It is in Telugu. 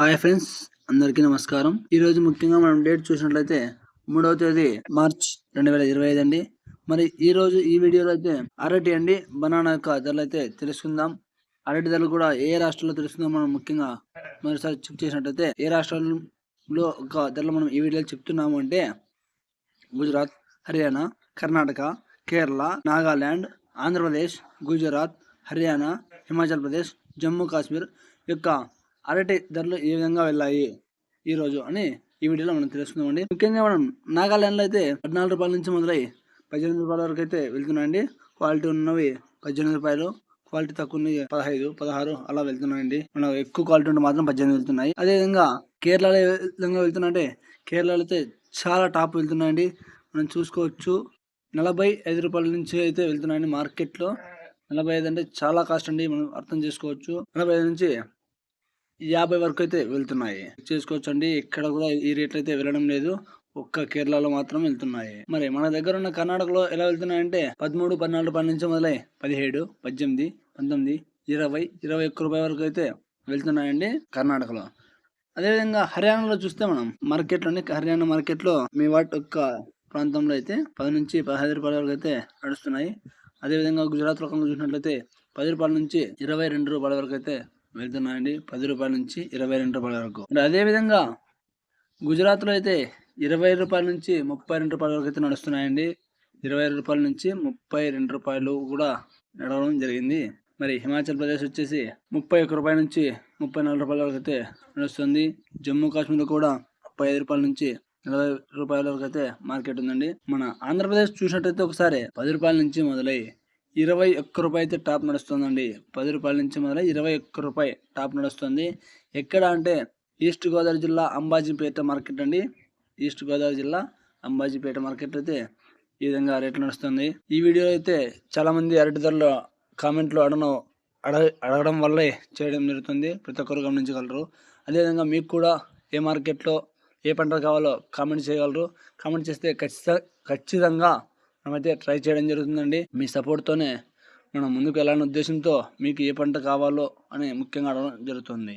హాయ్ ఫ్రెండ్స్ అందరికీ నమస్కారం. ఈ రోజు ముఖ్యంగా మనం డేట్ చూసినట్లయితే మూడవ తేదీ మార్చ్ రెండు వేల ఇరవై ఐదు అండి. మరి ఈ రోజు ఈ వీడియోలో అయితే అరటి అండి బనానా యొక్క ధరలు అయితే తెలుసుకుందాం. అరటి ధరలు కూడా ఏ రాష్ట్రంలో తెలుసుకుందాం మనం ముఖ్యంగా మరోసారి చెక్ చేసినట్లయితే ఏ రాష్ట్రాల్లో ఒక ధరలు మనం ఈ వీడియోలో చెప్తున్నాము అంటే గుజరాత్ హర్యానా కర్ణాటక కేరళ నాగాల్యాండ్ ఆంధ్రప్రదేశ్ గుజరాత్ హర్యానా హిమాచల్ ప్రదేశ్ జమ్మూ కాశ్మీర్ యొక్క అరటి ధరలు ఏ విధంగా వెళ్ళాయి ఈ రోజు అని ఈ వీడియోలో మనం తెలుసుకుందామండి. ముఖ్యంగా మనం నాగాలాండ్లో అయితే పద్నాలుగు రూపాయల నుంచి మొదలై పద్దెనిమిది రూపాయల వరకు అయితే వెళ్తున్నాయండి. క్వాలిటీ ఉన్నవి పద్దెనిమిది రూపాయలు క్వాలిటీ తక్కువ ఉన్నవి పదహైదు పదహారు అలా వెళ్తున్నాయండి. మనం ఎక్కువ క్వాలిటీ ఉంటే మాత్రం పద్దెనిమిది వెళ్తున్నాయి. అదేవిధంగా కేరళలో ఏ విధంగా వెళ్తున్నాయంటే కేరళలో అయితే చాలా టాప్ వెళ్తున్నాయండి. మనం చూసుకోవచ్చు. నలభై ఐదు రూపాయల నుంచి అయితే వెళ్తున్నాయండి మార్కెట్లో. నలభై ఐదు అంటే చాలా కాస్ట్ అండి. మనం అర్థం చేసుకోవచ్చు. నలభై ఐదు నుంచి యాభై వరకు అయితే వెళ్తున్నాయి. చేసుకోవచ్చండి. ఇక్కడ కూడా ఈ రేట్లు అయితే వెళ్ళడం లేదు. ఒక్క కేరళలో మాత్రం వెళ్తున్నాయి. మరి మన దగ్గర ఉన్న కర్ణాటకలో ఎలా వెళ్తున్నాయంటే పదమూడు పద్నాలుగు పది నుంచి మొదలై పదిహేడు పద్దెనిమిది పంతొమ్మిది ఇరవై ఇరవై ఒక్క రూపాయల వరకు అయితే వెళ్తున్నాయండి కర్ణాటకలో. అదేవిధంగా హర్యానాలో చూస్తే మనం మార్కెట్లోని హర్యానా మార్కెట్లో మీ వాటి యొక్క ప్రాంతంలో అయితే పది నుంచి పదహైదు రూపాయల వరకు అయితే నడుస్తున్నాయి. అదేవిధంగా గుజరాత్ రకంగా చూసినట్లయితే పది రూపాయల నుంచి ఇరవై రెండు రూపాయల వరకు అయితే వెళ్తున్నాయండి. పది రూపాయల నుంచి ఇరవై రెండు రూపాయల వరకు. మరి అదేవిధంగా గుజరాత్లో అయితే ఇరవై రూపాయల నుంచి ముప్పై రెండు రూపాయల వరకు అయితే నడుస్తున్నాయండి. ఇరవై రూపాయల నుంచి ముప్పై రెండు రూపాయలు కూడా నడవడం జరిగింది. మరి హిమాచల్ ప్రదేశ్ వచ్చేసి ముప్పై ఒక్క రూపాయల నుంచి ముప్పై నాలుగు రూపాయల వరకు అయితే నడుస్తుంది. జమ్మూ కాశ్మీర్ కూడా ముప్పై ఐదు రూపాయల నుంచి నలభై రూపాయల వరకు అయితే మార్కెట్ ఉందండి. మన ఆంధ్రప్రదేశ్ చూసినట్టయితే ఒకసారి పది రూపాయల నుంచి మొదలై ఇరవై ఒక్క రూపాయి అయితే టాప్ నడుస్తుందండి. పది రూపాయల నుంచి మొదలై ఇరవై ఒక్క రూపాయి టాప్ నడుస్తుంది. ఎక్కడ అంటే ఈస్ట్ గోదావరి జిల్లా అంబాజీపేట మార్కెట్ అండి. ఈస్ట్ గోదావరి జిల్లా అంబాజీపేట మార్కెట్ అయితే ఈ విధంగా రేట్లు నడుస్తుంది. ఈ వీడియో అయితే చాలామంది అరటి ధరలు కామెంట్లు అడను అడగ అడగడం వల్లే చేయడం జరుగుతుంది. ప్రతి ఒక్కరు గమనించగలరు. అదేవిధంగా మీకు కూడా ఏ మార్కెట్లో ఏ పంట కావాలో కామెంట్ చేయగలరు. కామెంట్ చేస్తే ఖచ్చిత ఖచ్చితంగా మనమైతే ట్రై చేయడం జరుగుతుందండి. మీ సపోర్ట్తోనే మనం ముందుకు వెళ్ళాలనే ఉద్దేశంతో మీకు ఏ పంట కావాలో అని ముఖ్యంగా అడగడం జరుగుతుంది.